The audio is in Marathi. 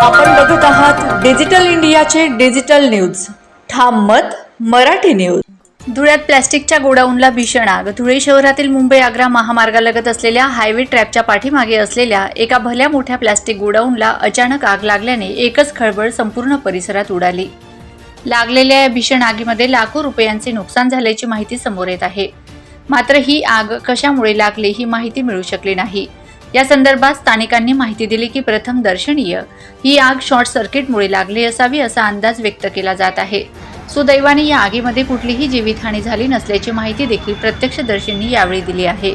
आपण बघूत आहात डिजिटल इंडियाचे डिजिटल न्यूज. ठाम मत मराठी न्यूज. धुळ्यात प्लॅस्टिकच्या गोडाऊनला भीषण आग. धुळे शहरातील मुंबई आग्रा महामार्गालगत असलेल्या हायवे ट्रॅपच्या पाठीमागे असलेल्या एका भल्या मोठ्या प्लॅस्टिक गोडाऊनला अचानक आग लागल्याने एकच खळबळ संपूर्ण परिसरात उडाली. लागलेल्या या भीषण आगीमध्ये लाखो रुपयांचे नुकसान झाल्याची माहिती समोर येत आहे. मात्र ही आग कशामुळे लागली ही माहिती मिळू शकली नाही. या संदर्भात स्थानिकांनी माहिती दिली की प्रथम दर्शनीय ही आग शॉर्ट सर्किटमुळे लागली असावी असा अंदाज व्यक्त केला जात आहे. सुदैवाने या आगीमध्ये कुठलीही जीवितहानी झाली नसल्याची माहिती देखील प्रत्यक्षदर्शींनी यावेळी दिली आहे.